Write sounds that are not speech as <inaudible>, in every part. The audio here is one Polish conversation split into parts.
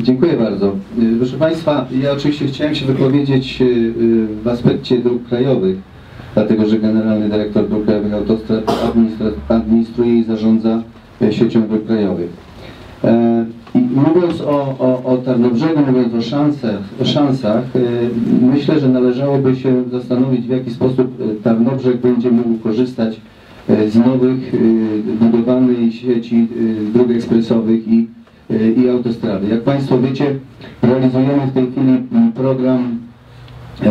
Dziękuję bardzo. Y, Proszę Państwa, ja oczywiście chciałem się wypowiedzieć y, y, w aspekcie dróg krajowych, dlatego że Generalny Dyrektor Dróg Krajowych Autostrad administruje i zarządza y, siecią dróg krajowych. E, mówiąc o, o, o Tarnobrzegu, mówiąc o szansach, szansach y, myślę, że należałoby się zastanowić, w jaki sposób Tarnobrzeg będzie mógł korzystać z nowych budowanej sieci dróg ekspresowych i i autostrady. Jak Państwo wiecie, realizujemy w tej chwili mm, program e,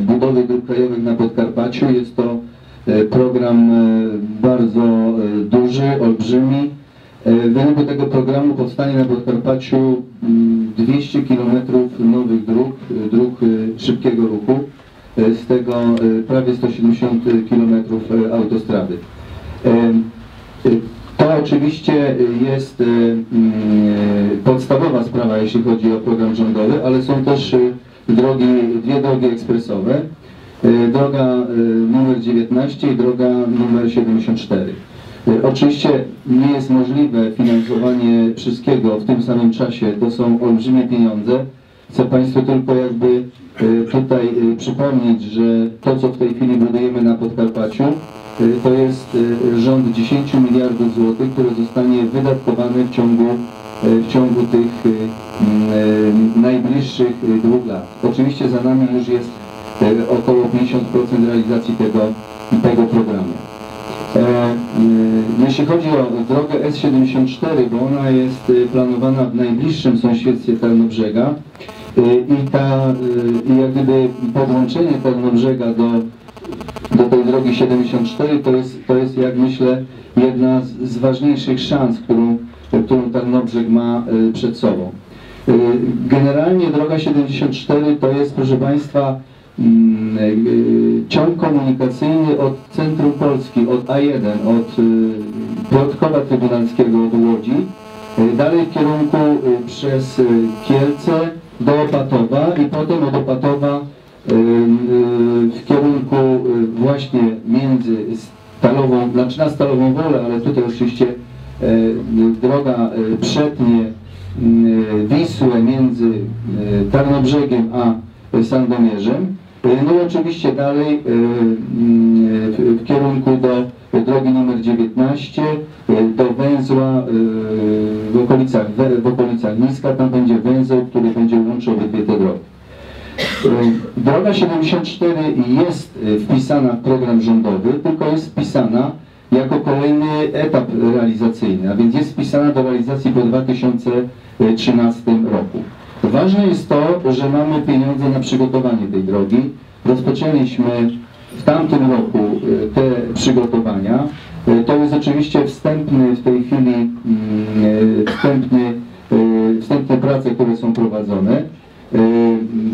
budowy dróg krajowych na Podkarpaciu. Jest to e, program e, bardzo duży, olbrzymi. W wyniku tego programu powstanie na Podkarpaciu mm, 200 km nowych dróg, dróg szybkiego ruchu, z tego prawie 170 km autostrady. To oczywiście jest mm, e, podstawowa sprawa, jeśli chodzi o program rządowy, ale są też e, drogi, dwie drogi ekspresowe. Droga numer 19 i droga numer 74. E, Oczywiście nie jest możliwe finansowanie wszystkiego w tym samym czasie, to są olbrzymie pieniądze. Chcę Państwu tylko jakby tutaj przypomnieć, że to co w tej chwili budujemy na Podkarpaciu to jest e, rząd 10 miliardów złotych, które zostanie wydatkowane w ciągu, e, w ciągu tych najbliższych dwóch lat. Oczywiście za nami już jest około 50% realizacji tego, tego programu. E, Jeśli chodzi o drogę S74, bo ona jest planowana w najbliższym sąsiedztwie Tarnobrzega i ta, jak gdyby podłączenie Tarnobrzega do tej drogi 74 to jest, to jest jak myślę jedna z, z ważniejszych szans, którą, którą Tarnobrzeg ma e, przed sobą. E, Generalnie droga 74 to jest proszę Państwa mm, e, ciąg komunikacyjny od centrum Polski, od A1, od Piotrkowa Trybunalskiego, od Łodzi, dalej w kierunku przez Kielce do Opatowa i potem od Opatowa w kierunku e, właśnie między Stalową, znaczy na Stalową Wolę, ale tutaj oczywiście e, droga przetnie Wisłę między Tarnobrzegiem a Sandomierzem. No i oczywiście dalej w, kierunku do drogi numer 19, e, do węzła w okolicach, w okolicach Niska, tam będzie węzeł, który będzie łączył obydwie te drogi. E, Droga 74 jest e, wpisana w program rządowy, tylko jest wpisana jako kolejny etap realizacyjny, a więc jest wpisana do realizacji po 2013 roku. Ważne jest to, że mamy pieniądze na przygotowanie tej drogi. Rozpoczęliśmy w tamtym roku e, te przygotowania. To jest oczywiście wstępny w tej chwili mm, wstępny, wstępne prace, które są prowadzone. E,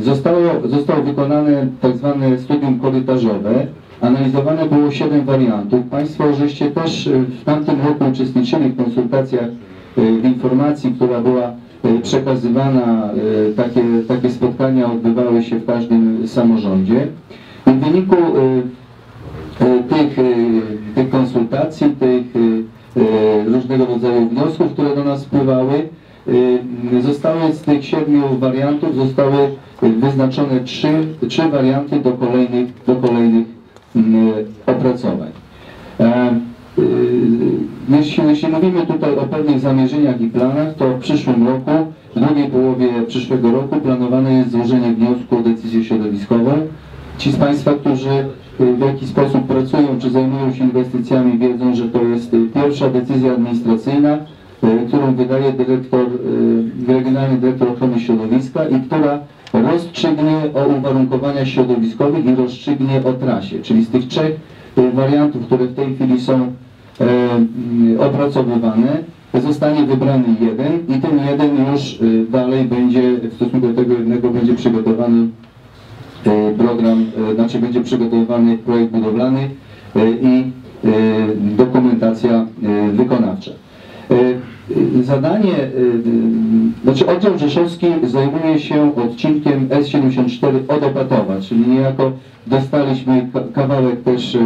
Zostało, zostało wykonane tak zwane studium korytarzowe. Analizowane było 7 wariantów. Państwo żeście też e, w tamtym roku uczestniczyli w konsultacjach, e, w informacji, która była przekazywana. Takie, takie spotkania odbywały się w każdym samorządzie. I w wyniku tych, tych konsultacji, tych różnego rodzaju wniosków, które do nas wpływały, zostały z tych siedmiu wariantów zostały wyznaczone trzy, trzy warianty do kolejnych, do kolejnych mm, opracowań. E, y, Jeśli, jeśli mówimy tutaj o pewnych zamierzeniach i planach, to w przyszłym roku, w drugiej połowie przyszłego roku planowane jest złożenie wniosku o decyzję środowiskową. Ci z Państwa, którzy y, w jakiś sposób pracują czy zajmują się inwestycjami wiedzą, że to jest y, pierwsza decyzja administracyjna, y, którą wydaje dyrektor, y, regionalny dyrektor ochrony środowiska i która rozstrzygnie o uwarunkowaniach środowiskowych i rozstrzygnie o trasie. Czyli z tych trzech y, wariantów, które w tej chwili są mm, opracowywane, zostanie wybrany jeden i ten jeden już y, dalej będzie, w stosunku do tego jednego będzie przygotowany program, znaczy będzie przygotowywany projekt budowlany i dokumentacja wykonawcza. E, Zadanie, e, e, znaczy oddział rzeszowski zajmuje się odcinkiem S74 od Opatowa, czyli niejako dostaliśmy ka- kawałek też y,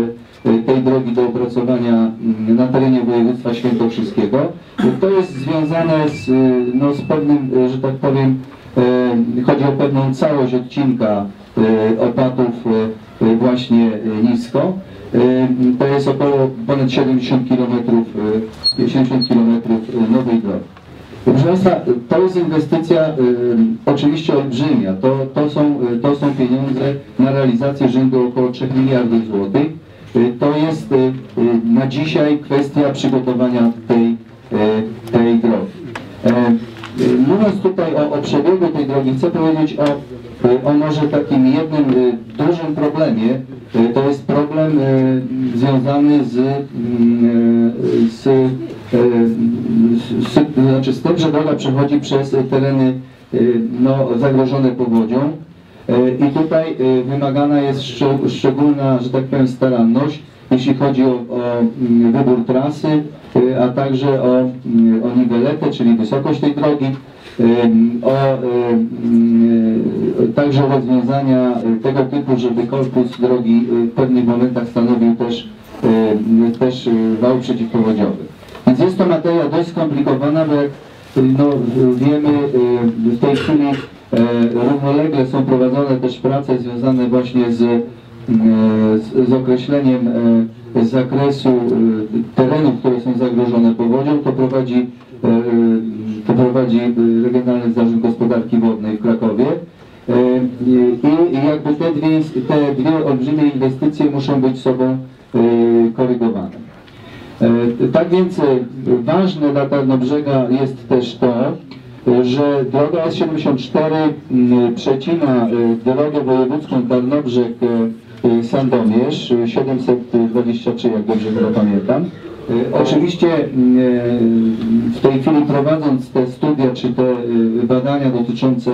tej drogi do opracowania mm, na terenie województwa świętokrzyskiego. Y, To jest związane z, y, no, z pewnym, y, że tak powiem, y, chodzi o pewną całość odcinka y, opatów y, y, właśnie y, nisko. Y, To jest około ponad 70 km, 70 km nowej drogi. Proszę Państwa, to jest inwestycja y, oczywiście olbrzymia. To, to, są, y, to są pieniądze na realizację rzędu około 3 miliardów złotych. Y, to jest y, y, na dzisiaj kwestia przygotowania tej, y, tej drogi. E, y, mówiąc tutaj o, o przebiegu tej drogi, chcę powiedzieć o, y, o może takim jednym y, dużym problemie. Y, To jest problem związany z, mm, z, z, z, znaczy z tym, że droga przechodzi przez tereny no, zagrożone powodzią. I tutaj wymagana jest szczeg- szczególna, że tak powiem, staranność, jeśli chodzi o, o mm, wybór trasy, a także o, mm, o niweletę, czyli wysokość tej drogi, o y, także rozwiązania y, tego typu, żeby korpus drogi y, w pewnych momentach stanowił też, też wał przeciwpowodziowy. Więc jest to materia dość skomplikowana, bo jak no, wiemy, w tej chwili e, równolegle są prowadzone też prace związane właśnie z, e, z, z określeniem e, zakresu e, terenów, które są zagrożone powodzią. To prowadzi, e, to prowadzi e, Regionalny Zarząd Gospodarki Wodnej w Krakowie. E, I jakby te dwie, te dwie olbrzymie inwestycje muszą być sobą e, korygowane. Tak więc ważne dla Tarnobrzega jest też to, że droga S74 m, przecina drogę wojewódzką Tarnobrzeg-Sandomierz 723, jak dobrze pamiętam. E, Oczywiście e, w tej chwili prowadząc te studia czy te e, badania dotyczące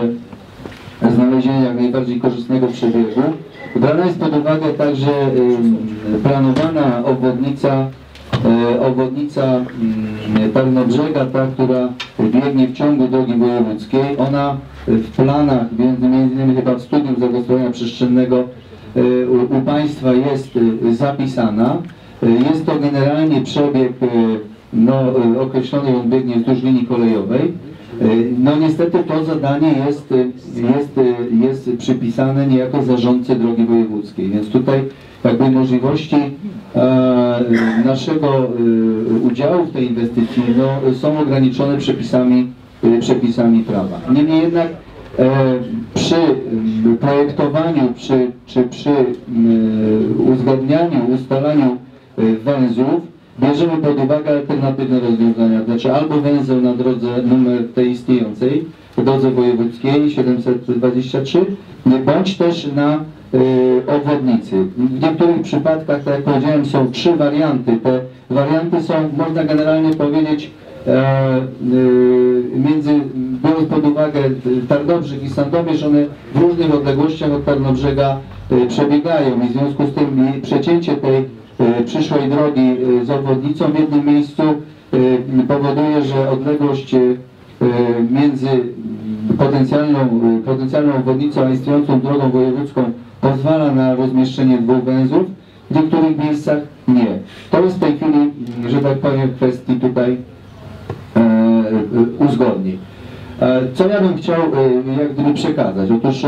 znalezienia jak najbardziej korzystnego przebiegu. Brana jest pod uwagę także planowana obwodnica, obwodnica Tarnobrzega, ta, która biegnie w ciągu drogi wojewódzkiej. Ona w planach, między, między innymi chyba w studium zagospodarowania przestrzennego u, Państwa jest zapisana. Jest to generalnie przebieg e, no, e, określony, on biegnie wzdłuż linii kolejowej. E, No niestety to zadanie jest, jest, jest przypisane niejako zarządcy drogi wojewódzkiej, więc tutaj jakby możliwości e, naszego udziału w tej inwestycji no, są ograniczone przepisami, przepisami prawa. Niemniej jednak e, przy projektowaniu, przy, czy przy uzgadnianiu, ustalaniu węzłów bierzemy pod uwagę alternatywne rozwiązania, znaczy albo węzeł na drodze numer tej istniejącej, drodze wojewódzkiej 723, bądź też na y, obwodnicy. W niektórych przypadkach, tak jak powiedziałem, są trzy warianty. Te warianty są, można generalnie powiedzieć, e, y, między, biorąc pod uwagę y, Tarnobrzeg i Sandomierz, one w różnych odległościach od Tarnobrzega y, przebiegają i w związku z tym przecięcie tej y, przyszłej drogi y, z obwodnicą w jednym miejscu y, powoduje, że odległość y, y, między potencjalną, y, potencjalną obwodnicą a istniejącą drogą wojewódzką pozwala na rozmieszczenie dwóch węzłów, w niektórych miejscach nie. To jest w tej chwili, że tak powiem, w kwestii tutaj e, e, uzgodnień. E, Co ja bym chciał jak gdyby przekazać? Otóż,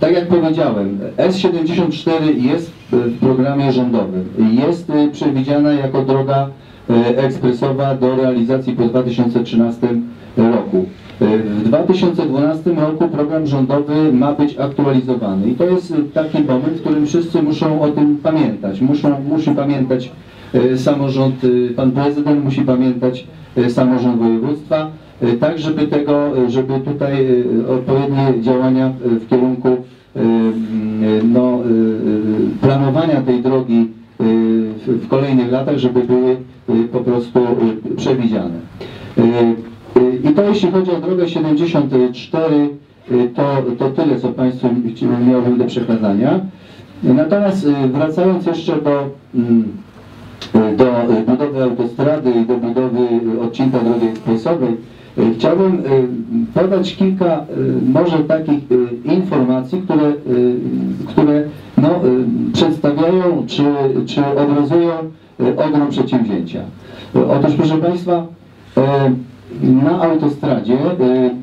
tak jak powiedziałem, S74 jest w programie rządowym. Jest e, przewidziana jako droga e, ekspresowa do realizacji po 2013 roku. E, W 2012 roku program rządowy ma być aktualizowany i to jest taki moment, w którym wszyscy muszą o tym pamiętać. Muszą, musi pamiętać samorząd, pan prezydent musi pamiętać samorząd województwa, tak żeby tego, żeby tutaj odpowiednie działania w kierunku kolejnych latach, żeby były e, po prostu e, przewidziane. E, I to jeśli chodzi o drogę 74, e, to, to tyle, co Państwu miałbym do przekazania. Natomiast wracając jeszcze do, mm, do budowy autostrady i do budowy odcinka drogi ekspresowej, chciałbym podać kilka może takich informacji, które, które no, y, przedstawiają czy, czy obrazują y, ogrom przedsięwzięcia. Y, Otóż proszę Państwa, na autostradzie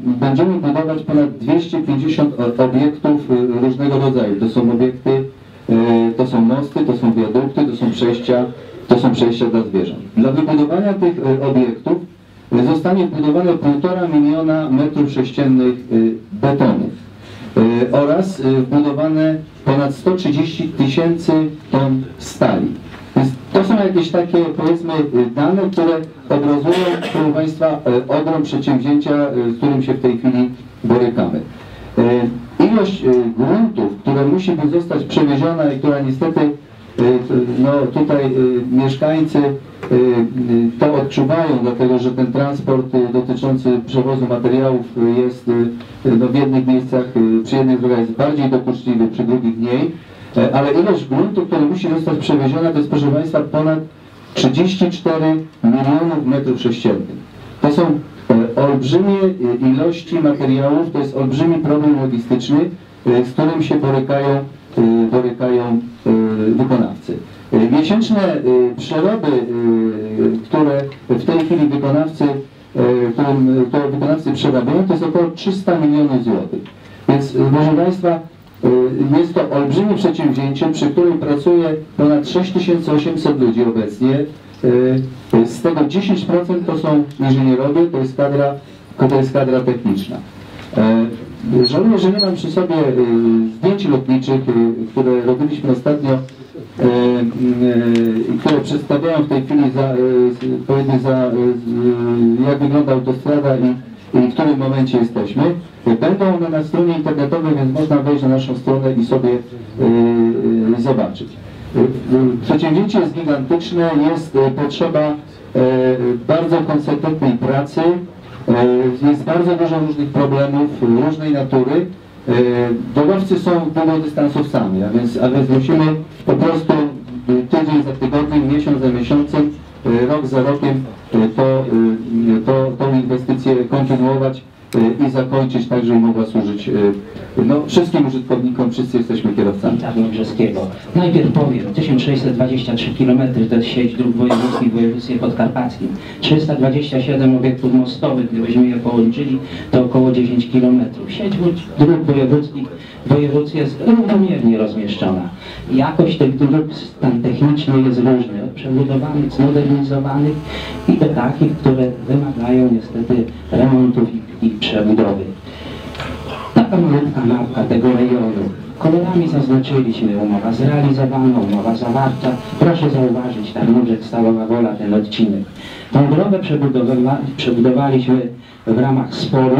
będziemy budować ponad 250 o- obiektów różnego rodzaju. To są obiekty, to są mosty, to są wiadukty, to są przejścia, to są przejścia dla zwierząt. Dla wybudowania tych obiektów zostanie wbudowane 1,5 miliona metrów sześciennych betonu y, oraz y, wbudowane ponad 130 tysięcy ton stali. To są jakieś takie, powiedzmy, y, dane, które obrazują, proszę Państwa, ogrom przedsięwzięcia, z którym się w tej chwili borykamy. Ilość gruntów, które musi być zostać przewieziona i która niestety no tutaj y, mieszkańcy y, y, to odczuwają, dlatego że ten transport y, dotyczący przewozu materiałów y, jest y, y, no, w jednych miejscach, y, przy jednych drogach jest bardziej dokuczliwy, przy drugich mniej, E, ale ilość gruntu, która musi zostać przewieziona, to jest proszę Państwa ponad 34 milionów metrów sześciennych. To są e, olbrzymie ilości materiałów, to jest olbrzymi problem logistyczny, z którym się borykają, borykają wykonawcy. E, Miesięczne e, przeroby, które w tej chwili wykonawcy, którym, które wykonawcy przerabiają, to jest około 300 milionów złotych. Więc proszę Państwa, y, jest to olbrzymie przedsięwzięcie, przy którym pracuje ponad 6800 ludzi obecnie. Y, Z tego 10% to są inżynierowie, to jest kadra, to jest kadra techniczna. Żałuję, że nie mam przy sobie y, zdjęć lotniczych, y, które robiliśmy ostatnio y, i które przedstawiają w tej chwili za, powiedzmy za, jak wygląda autostrada i, i w którym momencie jesteśmy. Będą one na stronie internetowej, więc można wejść na naszą stronę i sobie zobaczyć. Przedsięwzięcie jest gigantyczne, jest potrzeba bardzo konsekwentnej pracy, jest bardzo dużo różnych problemów różnej natury. Y, Drogowcy są długodystansowcami, a więc, a więc musimy po prostu y, tydzień za tygodniem, miesiąc za miesiącem, rok za rokiem to, to, tą inwestycję kontynuować i zakończyć tak, żeby mogła służyć y, no, wszystkim użytkownikom, wszyscy jesteśmy kierowcami. Tarnobrzeskiego. Najpierw powiem, 1623 km to jest sieć dróg wojewódzkich w województwie podkarpackim. 327 obiektów mostowych, gdybyśmy je połączyli, to około 10 km. Sieć dróg wojewódzkich w województwie jest równomiernie rozmieszczona. Jakość tych dróg, stan techniczny jest różny, od przebudowanych, zmodernizowanych i do takich, które wymagają niestety remontów i, i przebudowy. Taka malutka mapka tego rejonu. Kolorami zaznaczyliśmy umowa zrealizowana, umowa zawarta. Proszę zauważyć, Tarnobrzeg Stalowa Wola, ten odcinek. Tą drogę przebudowa przebudowaliśmy w ramach sporu,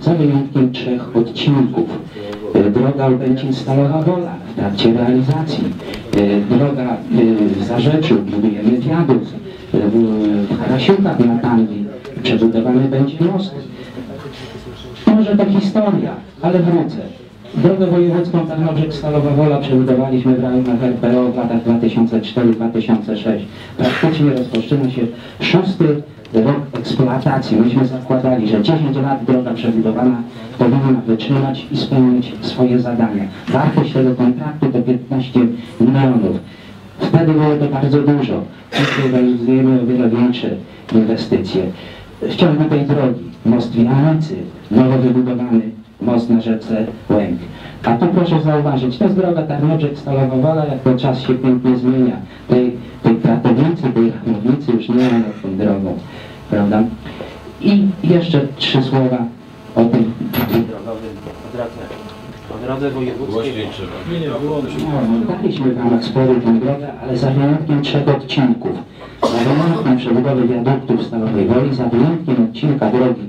za wyjątkiem trzech odcinków. E, Droga Lubęcin Stalowa Wola w trakcie realizacji. E, Droga e, w Zarzeczu, budujemy wiadukt. W- Harasiukach na Tandwi przebudowany będzie most. Może to historia, ale wrócę. Drogę wojewódzką Tarnobrzeg Stalowa Wola przebudowaliśmy w ramach RPO w latach 2004-2006. Praktycznie rozpoczyna się szósty rok eksploatacji. Myśmy zakładali, że 10 lat droga przebudowana powinna wytrzymać i spełnić swoje zadania. Wartość tego kontraktu to 15 milionów. Wtedy było to bardzo dużo. Dzisiaj realizujemy o wiele większe inwestycje. W ciągu tej drogi most w Janicy, nowo wybudowany most na rzece Łęk. A tu proszę zauważyć, to jest droga Tarnobrzeg Stalowa Wola, jak to czas się pięknie zmienia. Tej, tej kratownicy, tej ramownicy już nie ma nad tą drogą, prawda? I jeszcze trzy słowa o tym drogowym, o drodze, o drodze wojewódzkiej. No, Daliśmy w ramach sporu tę drogę, ale za wyjątkiem trzech odcinków. Za wyjątkiem przebudowy wiaduktu w Stalowej Woli, za wyjątkiem odcinka drogi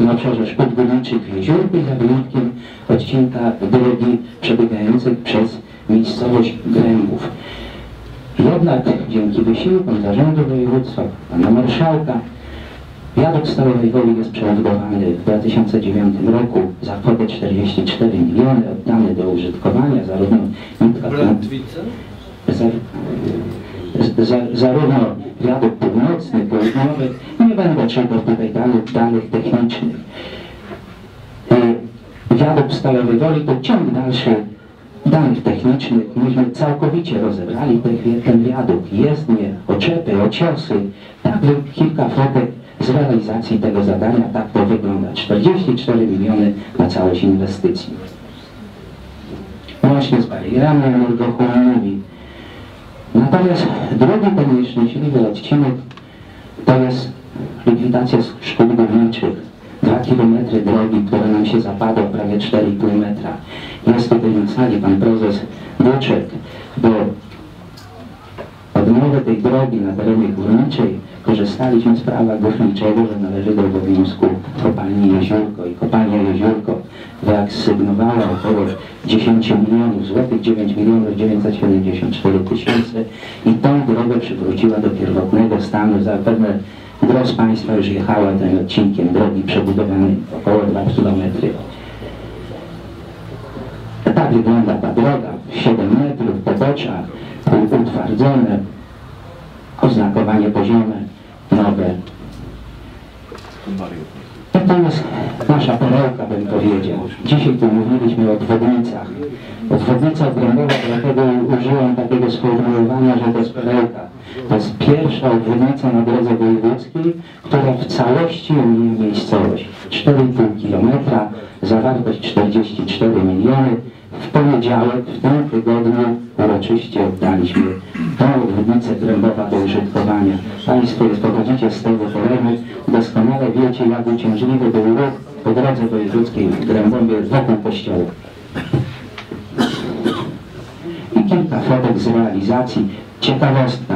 na obszarze Szkód Górniczych w Jeziórku i za wyjątkiem odcinka drogi przebiegającej przez miejscowość Grębów. Jednak dzięki wysiłkom Zarządu Województwa, Pana Marszałka, Wiadukt Stalowej Woli jest przebudowany w 2009 roku za kwotę 44 miliony, oddany do użytkowania zarówno nitka za, zarówno wiadukt północny, południowy. Nie będę czytał tutaj danych, danych technicznych. E, Wiadukt Stalowej Woli to ciąg dalszy danych technicznych myśmy całkowicie rozebrali ten, wiadukt, jezdnie, oczepy, ociosy. Tak wy- kilka fotek z realizacji tego zadania, tak to wygląda. 44 miliony na całość inwestycji. Łącznie z barierami energochłonnymi. Natomiast drugi ten nieszczęśliwy odcinek to jest likwidacja szkód górniczych. Dwa kilometry drogi, które nam się zapadło, prawie 4,5 metra. Jest tutaj na sali pan prezes Duczek, bo odnowy tej drogi na terenie górniczej korzystaliśmy z prawa górniczego, że należy do obowiązku kopalni Jeziórko i kopalnia Jeziórko wyasygnowała około 10 milionów złotych, 9 milionów 974 tysięcy i tą drogę przywróciła do pierwotnego stanu. Zapewne gros Państwa już jechała tym odcinkiem drogi przebudowanej około 2 kilometry. Tak wygląda ta droga. 7 metrów, pobocza utwardzone, oznakowanie poziome, nowe. Natomiast nasza perełka, bym powiedział. Dzisiaj tu mówiliśmy o obwodnicach. Obwodnica obrębowa, dlatego użyłem takiego sformułowania, że to jest perełka. To jest pierwsza obwodnica na drodze wojewódzkiej, która w całości omija miejscowość. 4,5 kilometra, zawartość 44 miliony. W poniedziałek, w tym tygodniu uroczyście oddaliśmy tą obwodnicę Grębowa do użytkowania. Państwo jest pochodzicie z tego terenu, doskonale wiecie, jak uciążliwy był ruch po drodze wojewódzkiej w Grębowie wokół kościoła. I kilka fotek z realizacji. Ciekawostka.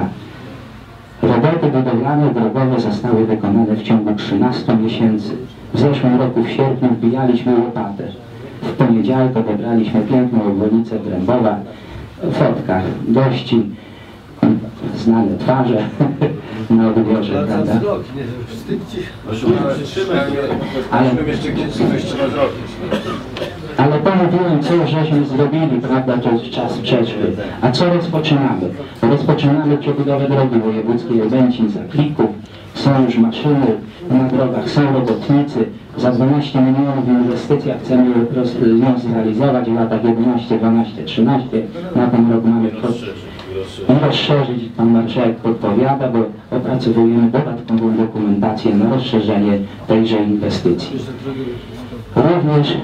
Roboty budowlane drogowe zostały wykonane w ciągu 13 miesięcy. W zeszłym roku w sierpniu wbijaliśmy łopatę. W poniedziałek odebraliśmy piękną obwodnicę Grębowa. Fotka gości, znane twarze <laughs> na odbiorze, prawda? Ale- Ale pomówiłem, co żeśmy zrobili, prawda, to jest czas przeszły. A co rozpoczynamy? Rozpoczynamy przebudowę drogi wojewódzkiej Bęcin za klików. Są już maszyny na drogach, są robotnicy. Za 12 milionów inwestycja chcemy ją zrealizować w latach 11, 12, 13. Na ten rok mamy i rozszerzyć, pan marszałek podpowiada, bo opracowujemy dodatkową dokumentację na rozszerzenie tejże inwestycji. Również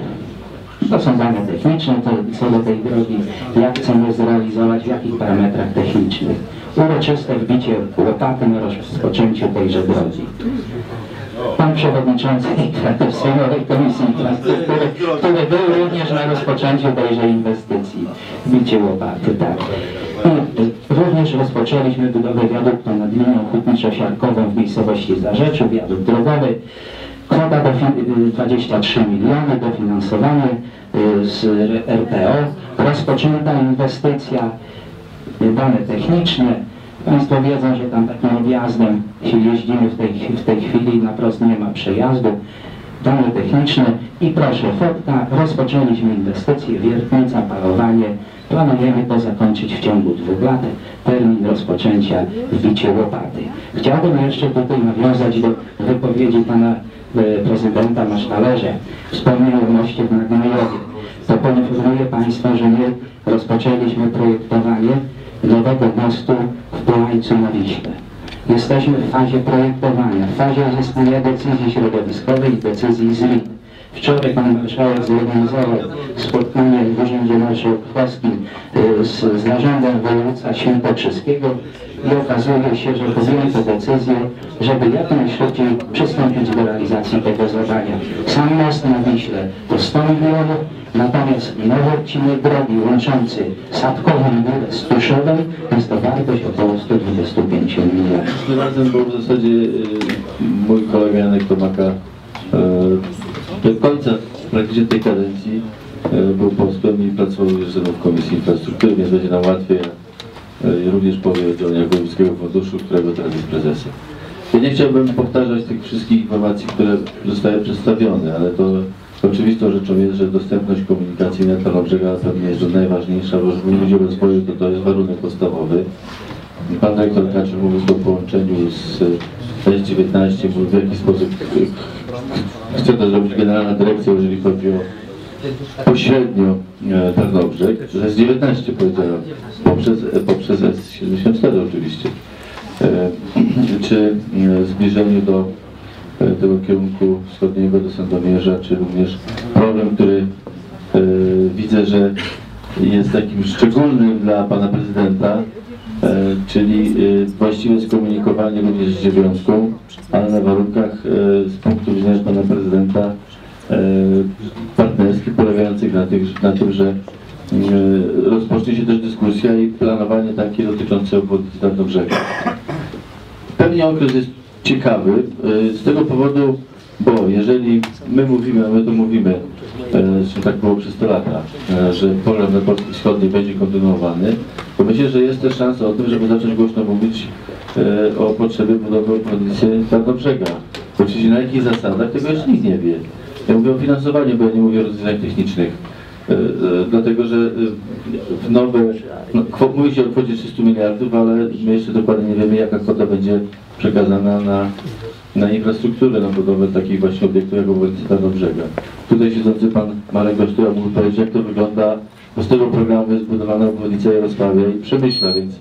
to są dane techniczne, to co do tej drogi, jak chcemy zrealizować, w jakich parametrach technicznych. Uroczyste wbicie łopaty na rozpoczęciu tejże drogi. Pan Przewodniczący <laughs> Sejmowej Komisji Infrastruktury, który był również na rozpoczęciu tejże inwestycji. Wbicie łopaty, tak. I również rozpoczęliśmy budowę wiaduktu nad linią hutniczo-siarkową w miejscowości Zarzeczu, wiadukt drogowy. Kwota dofi- y, 23 miliony, dofinansowanie y, z RPO, rozpoczęta inwestycja, dane techniczne. Państwo wiedzą, że tam takim odjazdem się jeździmy w tej, w tej chwili, na prost nie ma przejazdu. Dane techniczne i proszę, fotka, rozpoczęliśmy inwestycje, wiertnica, parowanie. Planujemy to zakończyć w ciągu dwóch lat. Termin rozpoczęcia wbicie łopaty. Chciałbym jeszcze tutaj nawiązać do wypowiedzi pana e, prezydenta Masztalerza. Wspomniał o moście w Nagnojowie. To poinformuję Państwa, że my rozpoczęliśmy projektowanie nowego mostu w Połańcu na Wiśle. Jesteśmy w fazie projektowania, w fazie uzyskania decyzji środowiskowej i decyzji z LIT. Wczoraj pan marszałek zorganizował spotkanie w Urzędzie Marszałkowskim y, z zarządem województwa świętokrzyskiego i okazuje się, że podjęto decyzję, żeby jak najszybciej przystąpić do realizacji tego zadania. Sam most na Wiśle to 100 milionów, natomiast nowy odcinek drogi łączący Sadkową Górę z Tuszowem jest to wartość około 125 milionów. Razem był w zasadzie y, mój kolega Janek Tomaka y, do końca praktycznie tej kadencji y, był posłem i pracował już ze mną w Komisji Infrastruktury, więc będzie nam łatwiej. Również powie o działaniach Wojewódzkiego Funduszu, którego teraz jest prezesem. Ja nie chciałbym powtarzać tych wszystkich informacji, które zostały przedstawione, ale to oczywistą rzeczą jest, że dostępność komunikacyjna dla brzega pewnie jest najważniejsza, bo mówić o rozwoju, to to jest warunek podstawowy. Pan dyrektor Kaczyk mówił o połączeniu z S19, mówił w jaki sposób chce to zrobić Generalna Dyrekcja, jeżeli chodzi o pośrednio e, Tarnobrzeg, że z 19 powiedziałem, poprzez, e, poprzez S74 oczywiście, e, <clears throat> czy e, zbliżeniu do tego kierunku wschodniego do Sandomierza, czy również problem, który e, widzę, że jest takim szczególnym dla pana prezydenta, e, czyli e, właściwe skomunikowanie również z dziewiątką, ale na warunkach z punktu widzenia pana prezydenta partnerskich polegających na, tych, na tym, że rozpocznie się też dyskusja i planowanie takie dotyczące obwodnicy Tarnobrzega. Pewnie okres jest ciekawy e, z tego powodu, bo jeżeli my mówimy, a my to mówimy, e, że tak było przez te lata, e, że program na Polski Wschodniej będzie kontynuowany, to myślę, że jest też szansa o tym, żeby zacząć głośno mówić o potrzebie budowy obwodnicy Tarnobrzega. Oczywiście na jakich zasadach, tego jeszcze nikt nie wie. Ja mówię o finansowaniu, bo ja nie mówię o rozwiązaniach technicznych. E, e, Dlatego, że e, w nowe, no, mówi się o kwocie 300 miliardów, ale my jeszcze dokładnie nie wiemy, jaka kwota będzie przekazana na, na infrastrukturę, na budowę takich właśnie obiektów jak obwodnica Tarnobrzega. Tutaj siedzący pan Marek Gosztura mógł powiedzieć, jak to wygląda, bo z tego programu jest budowana obwodnica Jarosławia i Przemyśla, więc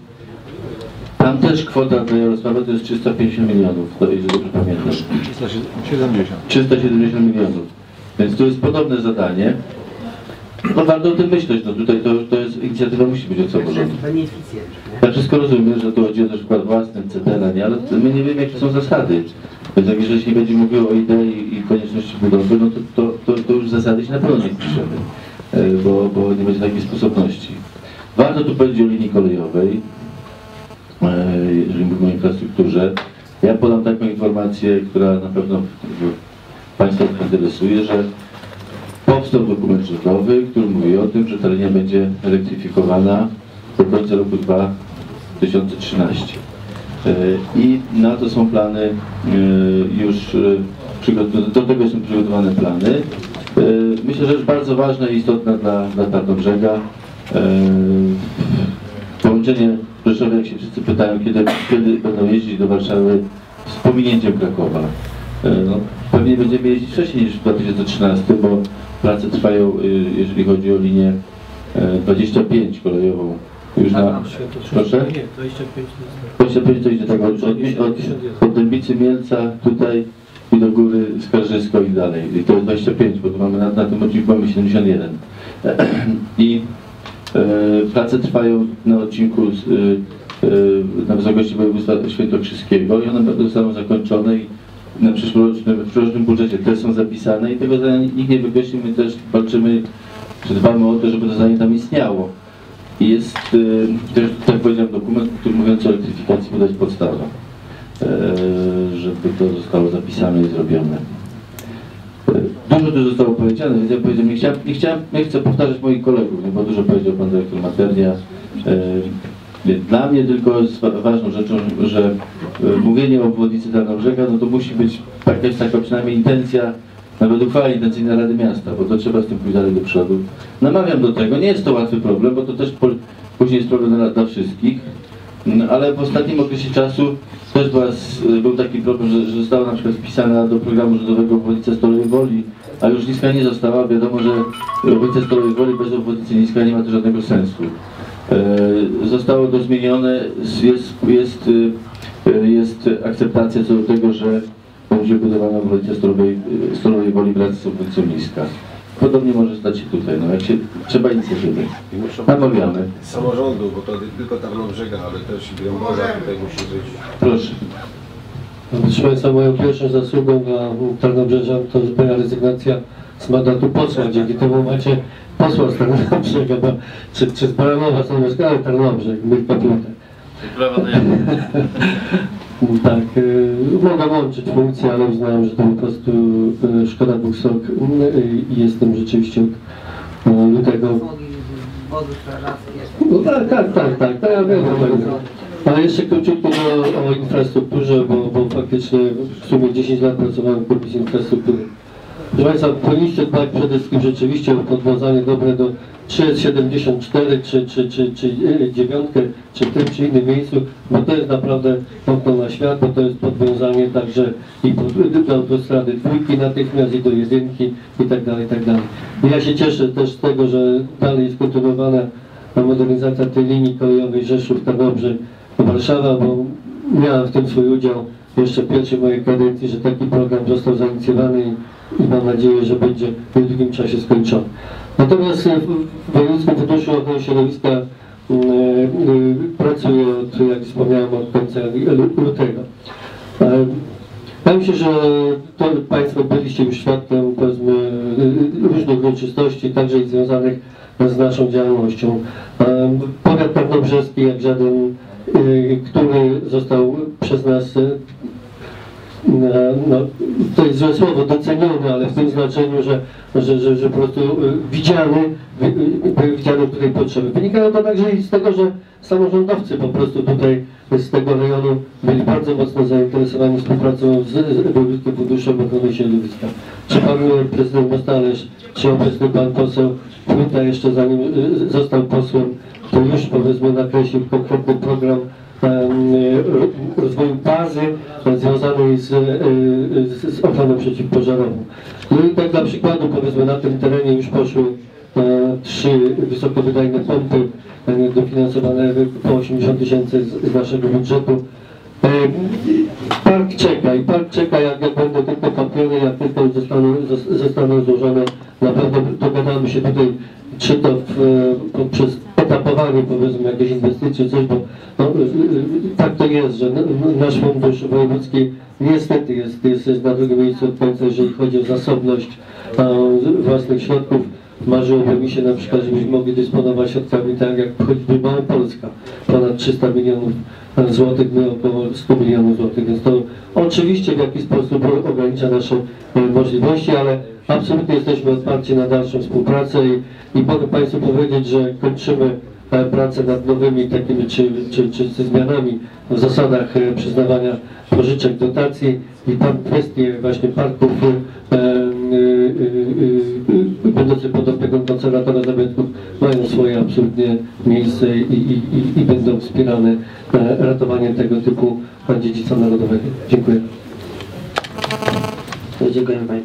tam też kwota dla Jarosławia to jest 350 milionów, to jeżeli dobrze pamiętam. 70. 370 milionów. Więc to jest podobne zadanie. No warto o tym myśleć, no tutaj to, to jest, inicjatywa musi być od samorządu. Ja wszystko rozumiem, że tu chodzi o też wkład własny, etc., nie? ale my nie wiemy jakie są zasady. Więc jak jeżeli się będzie mówiło o idei i konieczności budowy, no to, to, to, to już zasady się na pewno nie piszemy, e, bo, bo nie będzie takiej sposobności. Warto tu powiedzieć o linii kolejowej, e, jeżeli mówimy o infrastrukturze. Ja podam taką informację, która na pewno Państwa interesuje, że powstał dokument rządowy, który mówi o tym, że ta linia będzie elektryfikowana do końca roku 2013. E, I na to są plany e, już, e, do tego są przygotowane plany. Myślę, że rzecz bardzo ważna i istotna dla, dla Tarnobrzega. Połączenie w Rzeszowie, jak się wszyscy pytają, kiedy, kiedy będą jeździć do Warszawy z pominięciem Krakowa. No, pewnie będziemy jeździć wcześniej niż w 2013, bo prace trwają, y, jeżeli chodzi o linię e, 25 kolejową. Już na, proszę? Nie, 25 25 to idzie tak od, od, od, Dębicy Mielca tutaj i do góry Skarżysko i dalej. I to jest 25, bo tu mamy na, na tym odcinku mamy 71. <clears throat> I e, prace trwają na odcinku z, e, e, na wysokości województwa świętokrzyskiego i one będą zostaną zakończone i na przyszłorocznym, w przyszłorocznym budżecie też są zapisane i tego zadania nikt nie wykreślił. My też walczymy, czy dbamy o to, żeby to zadanie tam istniało. I jest y, też, tak powiedziałem, dokument, który mówiący o elektryfikacji podać podstawę, e, żeby to zostało zapisane i zrobione. E, Dużo tu zostało powiedziane, więc ja powiedziałem, nie chciałem, nie chciałem, nie chcę powtarzać moich kolegów, nie, bo dużo powiedział pan dyrektor Maternia. E, Dla mnie tylko jest wa- ważną rzeczą, że e, mówienie o obwodnicy Tarnobrzega, no to musi być jakaś taka przynajmniej intencja, nawet uchwała intencyjna Rady Miasta, bo to trzeba z tym pójść dalej do przodu. Namawiam do tego, nie jest to łatwy problem, bo to też później jest problem dla, dla wszystkich, Mm, ale w ostatnim okresie czasu też była, był taki problem, że, że została na przykład wpisana do programu rządowego obwodnica Stolowej Woli, a już niska nie została. Wiadomo, że obwodnica Stolowej Woli bez obwodnicy niska nie ma to żadnego sensu. E, Zostało to zmienione, jest, jest, y, jest akceptacja co do tego, że będzie budowana obwodnica Stolowej, y, Stolowej Woli wraz z obwodnicą niska. Podobnie może stać się tutaj, no jak się, trzeba inicjatywy. Namawiamy. z samorządu, bo to tylko Tarnobrzega, ale też i Grąbowa tutaj musi być. Proszę. Proszę Państwa, moją pierwszą zasługą dla Tarnobrzezia to jest moja rezygnacja z mandatu posła. Dzięki temu macie posła z Tarnobrzega, bo, czy, czy z Baranowa, Tarnobrzega, ale Tarnobrzeg, mój papiątek. Tak, y, mogę łączyć funkcje, ale uznałem, że to po prostu y, szkoda dwóch sok y, i jestem rzeczywiście od y, lutego no tak, tak, tak, tak, tak, ja wiem, tak. Ale jeszcze króciutko o, o infrastrukturze, bo, bo faktycznie w sumie 10 lat pracowałem w Komisji Infrastruktury. Proszę Państwa, powinniście dbać przede wszystkim rzeczywiście o podwiązanie dobre do 374 czy, czy, czy, czy e, dziewiątkę, czy w tym czy innym miejscu, bo to jest naprawdę okno na świat, bo to jest podwiązanie także i do autostrady dwójki natychmiast i do jedynki i tak dalej, i tak dalej. Ja się cieszę też z tego, że dalej jest kontynuowana modernizacja tej linii kolejowej Rzeszów, Tarnobrzeg, Warszawa, bo miałem w tym swój udział jeszcze w pierwszej mojej kadencji, że taki program został zainicjowany i, mam nadzieję, że będzie w niedługim czasie skończony. Natomiast e, w Wojewódzkim Funduszu Ochrony Środowiska e, e, pracuję, od, jak wspomniałem, od końca lu- lutego. Wydaje się, że to Państwo byliście już świadkiem powiedzmy różnych uroczystości, także i związanych z naszą działalnością. Powiat Tarnobrzeski jak żaden, który został przez nas no, no, to jest złe słowo, doceniony, ale w tym znaczeniu, że, że, że, że po prostu y, widziany, wi- były widziane tutaj potrzeby. Wynikało to także i z tego, że samorządowcy po prostu tutaj z tego rejonu byli bardzo mocno zainteresowani współpracą z, Wojewódzkim Funduszem Ochrony Środowiska. Czy pan prezydent Mostalerz, czy obecny pan poseł Płyta jeszcze zanim został posłem, to już powiedzmy nakreślił konkretny program rozwoju bazy e, związanej z, e, z, ochroną przeciwpożarową. No i tak dla przykładu powiedzmy na tym terenie już poszły e, trzy wysokowydajne pompy e, dofinansowane po 80 tysięcy z, naszego budżetu. E, Park czeka i park czeka jak, jak będą tylko papiery, jak tylko zostaną, zos- zostaną złożone, na pewno dogadamy się tutaj czy to w, e, poprzez etapowanie powiedzmy jakiejś inwestycji, coś, bo no, y, y, tak to jest, że nasz fundusz wojewódzki niestety jest, jest, na drugim miejscu od końca, jeżeli chodzi o zasobność własnych środków. Marzyłoby mi się na przykład, żebyśmy mogli dysponować środkami tak jak choćby Małopolska, ponad 300 milionów złotych, my około 100 milionów złotych, więc to oczywiście w jakiś sposób ogranicza nasze możliwości, ale absolutnie jesteśmy otwarci na dalszą współpracę i, i mogę Państwu powiedzieć, że kończymy e, pracę nad nowymi takimi czy, czy, czy, czy zmianami w zasadach e, przyznawania pożyczek, dotacji i tam kwestie właśnie parków e, e, e, e, będących pod opieką konserwatora zabytków mają swoje absolutnie miejsce i, i, i, i będą wspierane e, ratowaniem tego typu dziedzictwa narodowego. Dziękuję. Dziękuję Panie.